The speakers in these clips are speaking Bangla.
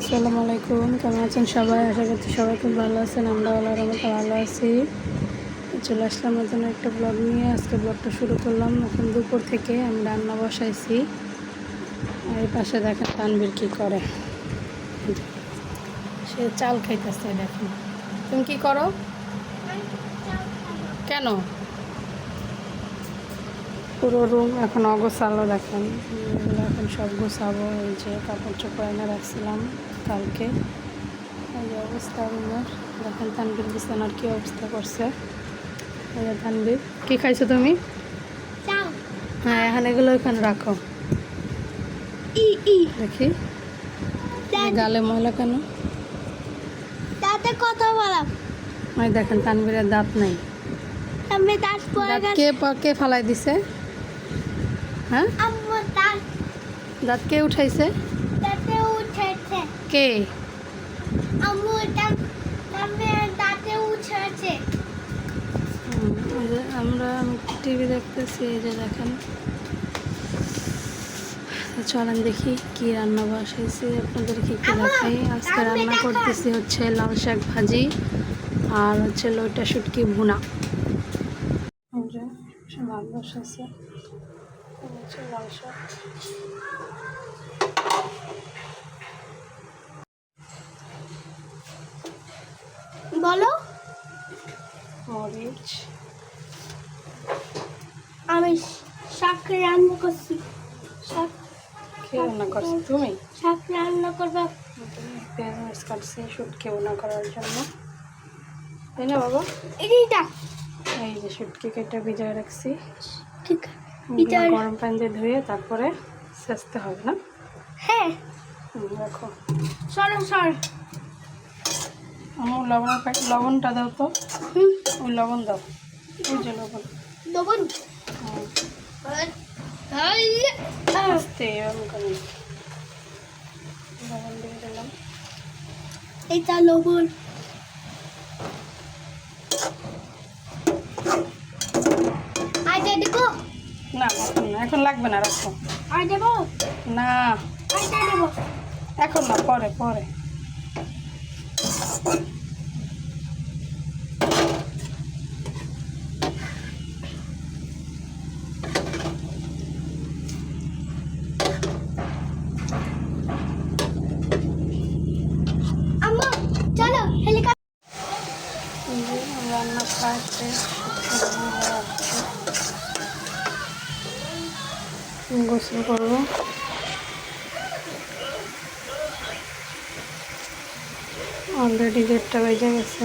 আসসালামু আলাইকুম, কেমন আছেন সবাই? আশা করছি সবাই খুব ভালো আছেন আমরা আল্লাহর মতো ভালো আছি। চলে আসলাম নতুন একটা ব্লগ নিয়ে। আজকে ব্লগটা শুরু করলাম এখন দুপুর থেকে। আমি রান্না বসাইছি। আর এই পাশে দেখেন তানবীর কী করে। সে চাল খাইতেছে, দেখেন। তুমি কি করো? কেন? পুরো রুম এখন অগোছালো, দেখেন। সব গোছাবো এই যে কাপড় চোপড় এনে রাখছিলাম কালকে। এই যে অবস্থা রুমের দেখেন তানবির বিছানার কী অবস্থা করছে। এই তানবির কী খাইছো তুমি? হ্যাঁ এখন এগুলো এখানে রাখো। ই ই। দেখি। গালে ময়লা কেন? কথা বলা। ওই দেখেন তানবীরের দাঁত নেই। কে কে ফালাই দিছে? হ্যাঁ? দাঁত কে উঠাইছে? দাঁতে উঠেছে। কে? আম্মু দাঁতে উঠেছে। আমরা টিভি দেখতেছি এই যে দেখেন। চলেন দেখি কি রান্না বসাইছি আপনাদেরকে আম্মা, দেখাই। আজকে রান্না করতেছি হচ্ছে লাল শাক ভাজি আর হচ্ছে লইটা শুটকি ভুনা। ভাত বসাইছে। লাল শাক বলো। মরিচ। আমি শাক রান্না করছি। শাক কে রান্না করছ? তুমি? শাক রান্না করব। পেঁয়াজ মরিচ কাটছি শুটকি ভুনা করার জন্য। তাই না বাবা? এইটা এই যে শুটকি কেটে ভিজায় রাখছি। ঠিক এটা গরম পানি দিয়ে ধুয়ে তারপরে সেচতে হবে না? হ্যাঁ। রাখো। সরো সর। আমার লবণের প্যাকেট লবণটা দাও তো। ওই লবণ দাও। ওই যে লবণ। লবণ। আস্তে লবণ দিয়ে দিলাম। এটা লবণ আইটা দেবো না এখন লাগবে না রাখো। আর দেবো? না। দেবো? এখন না পরে পরে আম্মা চলো হেলিকপ্টার এই যে রান্না প্রায় শেষ গোসল করব। অলরেডি দেড়টা বেজে গেছে।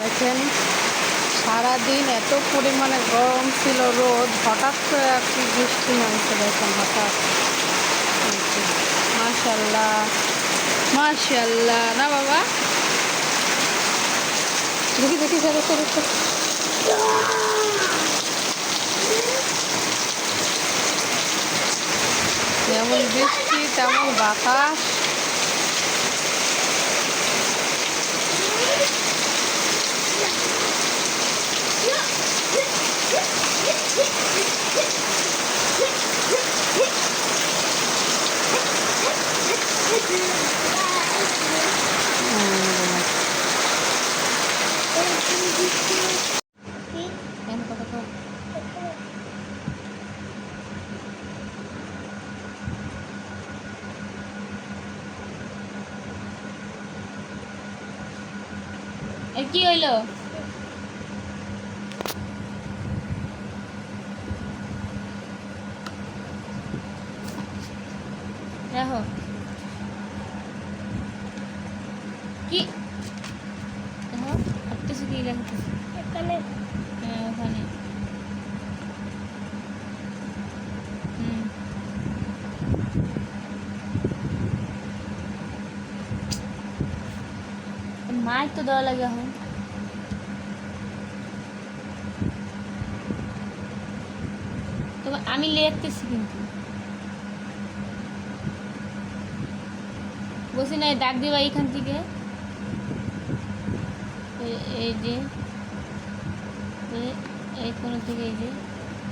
দেখেন সারাদিন এত পরিমাণে গরম ছিল রোদ হঠাৎ করে একটি বৃষ্টি নামছে দেখেন হঠাৎ। মাশাল্লাহ মাশাল্লাহ না বাবা? দেখি দেখি চলো চলো তেমন বাতাস এ কি হইল? দেখো কি দেখো হাঁটতেছে কি লাগতেছে এখানে হ্যাঁ ওখানে হুম মাছ তো দেওয়া লাগে এখন। তবে আমি লিখতেছি কিন্তু। বলছি না ডাক দিবা এইখান থেকে। এই- যে এই কোনো থেকে এই যে,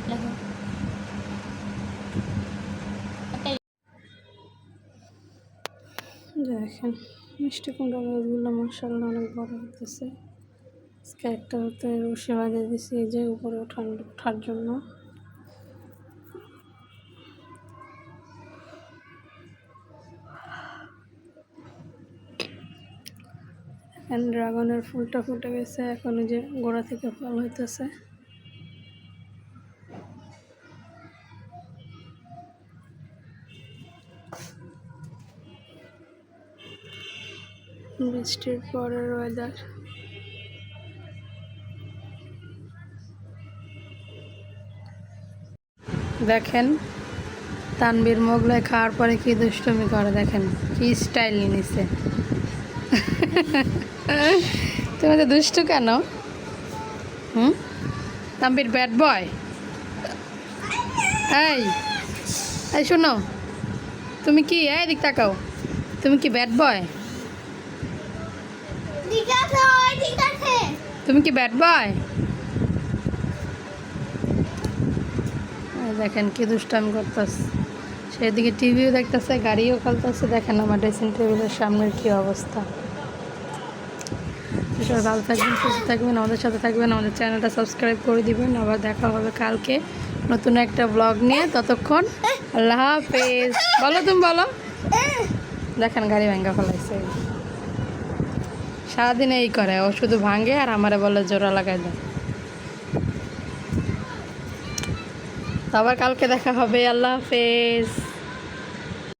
লেখো। দেখেন। মিষ্টি কুমড়া গাছগুলো মশাল্লা অনেক বড় হতেছে আজকে একটা হতে রসে বাজিয়ে দিছি, এই যে উপরে ওঠান ওঠার জন্য। ড্রাগনের ফুলটা ফুটে গেছে, এখন যে গোড়া থেকে ফল হইতেছে। বৃষ্টির পরের ওয়েদার দেখেন তানবীর মোগলাই খাওয়ার পরে কি দুষ্টুমি করে, দেখেন, কি স্টাইল নিছে। তুমি তো দুষ্টু কেন? হুম? তানবীর ব্যাড বয় এই এই শোনো, তুমি কি, এই দিক তাকাও, তুমি কি ব্যাড বয় ঠিক আছে ওই ঠিক আছে। তুমি কি ব্যাড বয় দেখেন কি দুষ্টামি করতেছে। সেদিকে টিভিও দেখতেছে গাড়িও খেলতেছে। দেখেন আমার ড্রেসিং টেবিলের সামনের কি অবস্থা। সবাই ভালো থাকবেন সুস্থ থাকবেন আমাদের সাথে থাকবেন আমাদের চ্যানেলটা সাবস্ক্রাইব করে দিবেন। আবার দেখা হবে কালকে নতুন একটা ব্লগ নিয়ে। ততক্ষণ আল্লাহ হাফেজ। বলো তুমি বলো। দেখেন গাড়ি ভাঙ্গা ফেলাইছে। সারাদিন এই করে, ও শুধু ভাঙে আর আমারে বলে জোড়া লাগাই দেয়। আবার কালকে দেখা হবে, আল্লাহ হাফেজ।